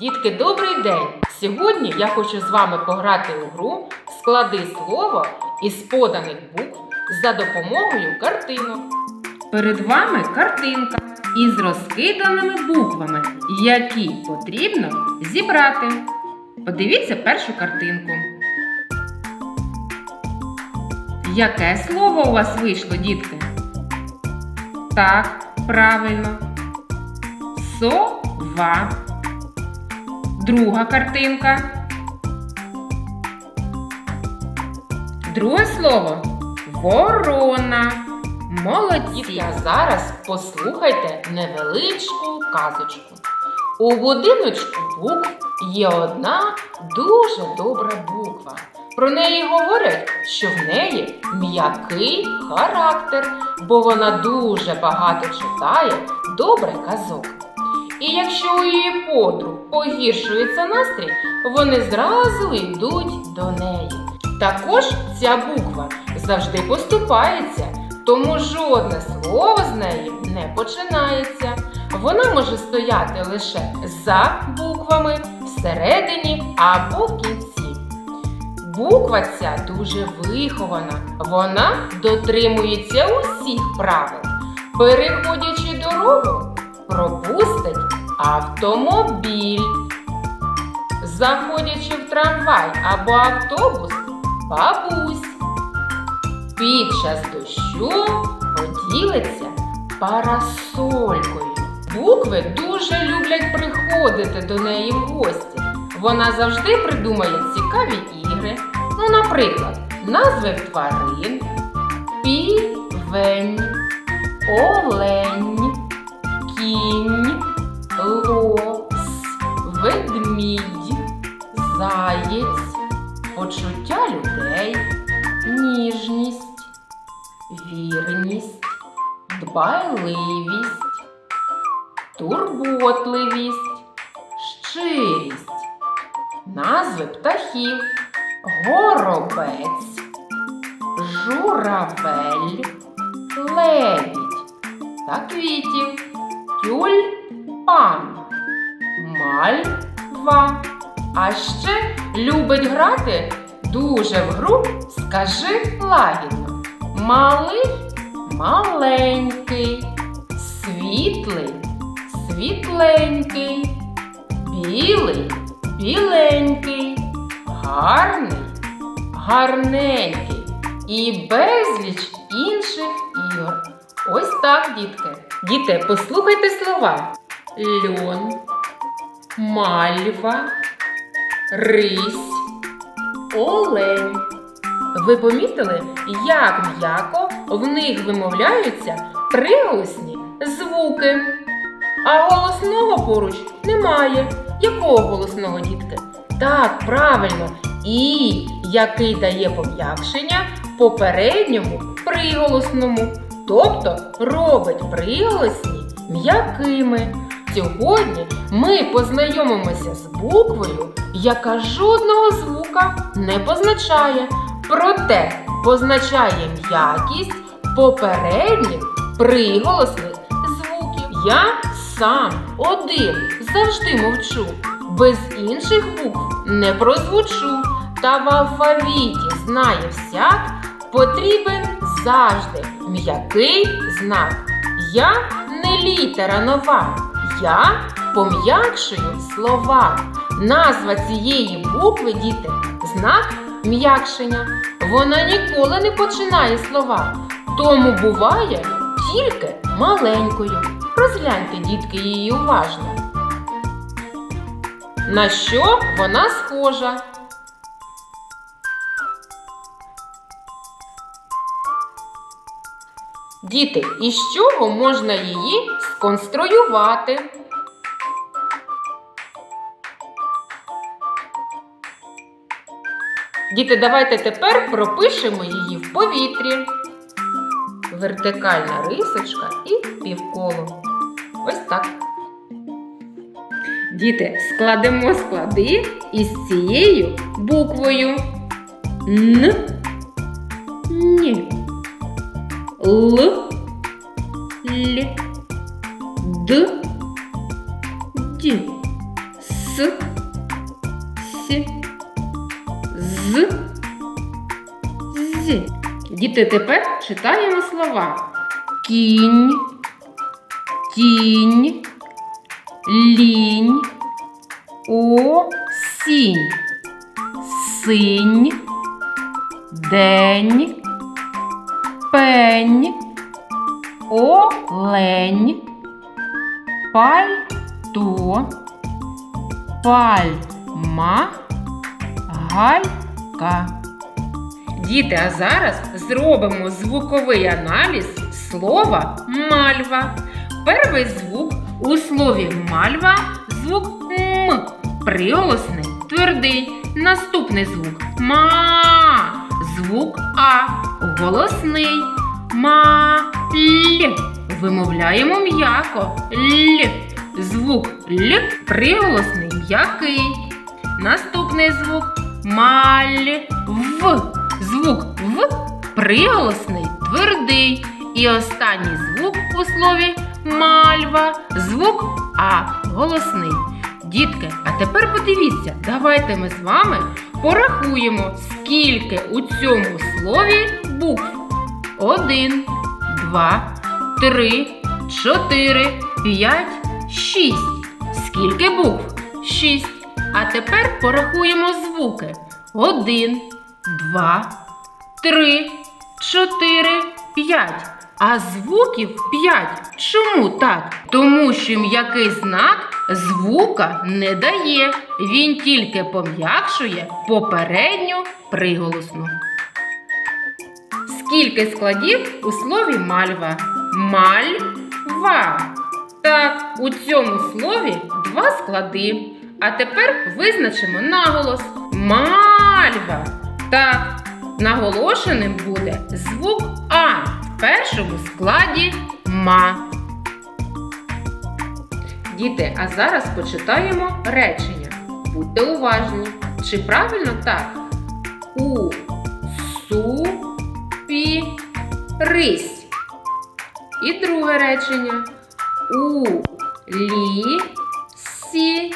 Дітки, добрий день! Сьогодні я хочу з вами пограти у гру Склади слово із поданих букв за допомогою картинок. Перед вами картинка із розкиданими буквами, які потрібно зібрати. Подивіться першу картинку. Яке слово у вас вийшло, дітки? Так, правильно. Сова. Друга картинка. Друге слово ворона. Молодці. А зараз послухайте невеличку казочку. У будиночку букв є одна дуже добра буква. Про неї говорять, що в неї м'який характер, бо вона дуже багато читає добре казок. І якщо у її подруг погіршується настрій, вони зразу йдуть до неї. Також ця буква завжди поступається, тому жодне слово з неї не починається. Вона може стояти лише за буквами всередині або в кінці. Буква ця дуже вихована, вона дотримується усіх правил. Переходячи дорогу, пропустить автомобіль. Заходячи в трамвай або автобус, бабусь. Під час дощу поділиться парасолькою. Букви дуже люблять приходити до неї в гості. Вона завжди придумає цікаві ігри. Ну, наприклад, назви тварин, півень, олень, кінь, лос, ведмідь, заєць, почуття людей, ніжність, вірність, дбайливість, турботливість, щирість, назви птахів, горобець, журавель, лебідь та квітів, тюльпан, мальва. А ще любить грати дуже в гру, скажи лагідно. Малий маленький, світлий світленький, білий біленький, гарний гарненький і безліч інших ігор. Ось так, дітки. Діти, послухайте слова: льон, мальва, рись, олень. Ви помітили, як м'яко в них вимовляються приголосні звуки. А голосного поруч немає. Якого голосного, дітки? Так, правильно, і який дає пом'якшення попередньому приголосному, тобто робить приголосні м'якими. Сьогодні ми познайомимося з буквою, яка жодного звука не позначає, проте позначає м'якість попередніх приголосних звуків. Я сам один завжди мовчу, без інших букв не прозвучу, та в алфавіті знає всяк, потрібен завжди м'який знак. Я не літера нова, я пом'якшую слова. Назва цієї букви, діти, знак м'якшення. Вона ніколи не починає слова, тому буває тільки маленькою. Розгляньте, дітки, її уважно. На що вона схожа? Діти, із чого можна її сконструювати? Діти, давайте тепер пропишемо її в повітрі. Вертикальна рисочка і півколо. Ось так. Діти, складемо склади із цією буквою Н. Л. Л. Д. Д. С, С, З, З. Діти, тепер читаємо слова. Кінь, тінь, лінь, осінь, синь, день, пень, олень, пальто, пальма, галька. Діти, а зараз зробимо звуковий аналіз слова мальва. Перший звук у слові мальва звук М. Приголосний твердий. Наступний звук ма. Звук А. Голосний. Ма. Л. Вимовляємо м'яко. Л. Звук Л. Приголосний м'який. Наступний звук маль. В. Звук В приголосний твердий. І останній звук у слові мальва. Звук А голосний. Дітки, а тепер подивіться, давайте ми з вами порахуємо, скільки у цьому слові букв. Один, два, три, чотири, п'ять, шість. Скільки букв? Шість. А тепер порахуємо звуки. Один, два, три, чотири, п'ять. А звуків п'ять. Чому так? Тому що м'який знак звука не дає. Він тільки пом'якшує попередню приголосну. Скільки складів у слові мальва? Мальва. Так, у цьому слові два склади. А тепер визначимо наголос. Мальва. Так, наголошеним буде звук А в першому складі ма. Діти, а зараз почитаємо речення. Будьте уважні. Чи правильно так? У су пі рись. І друге речення. У лі сі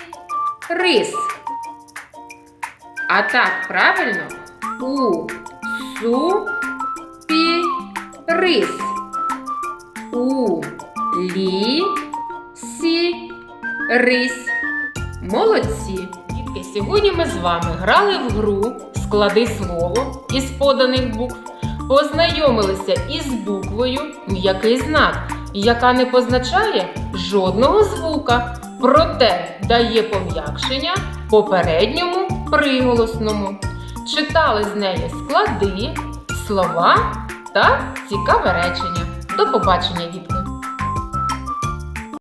рис. А так правильно у су пі рис. У лі сі рись. Молодці! Сьогодні ми з вами грали в гру Склади слово із поданих букв, познайомилися із буквою м'який знак, яка не позначає жодного звука, проте дає пом'якшення попередньому приголосному. Читали з неї склади, слова та цікаве речення. До побачення, дітки!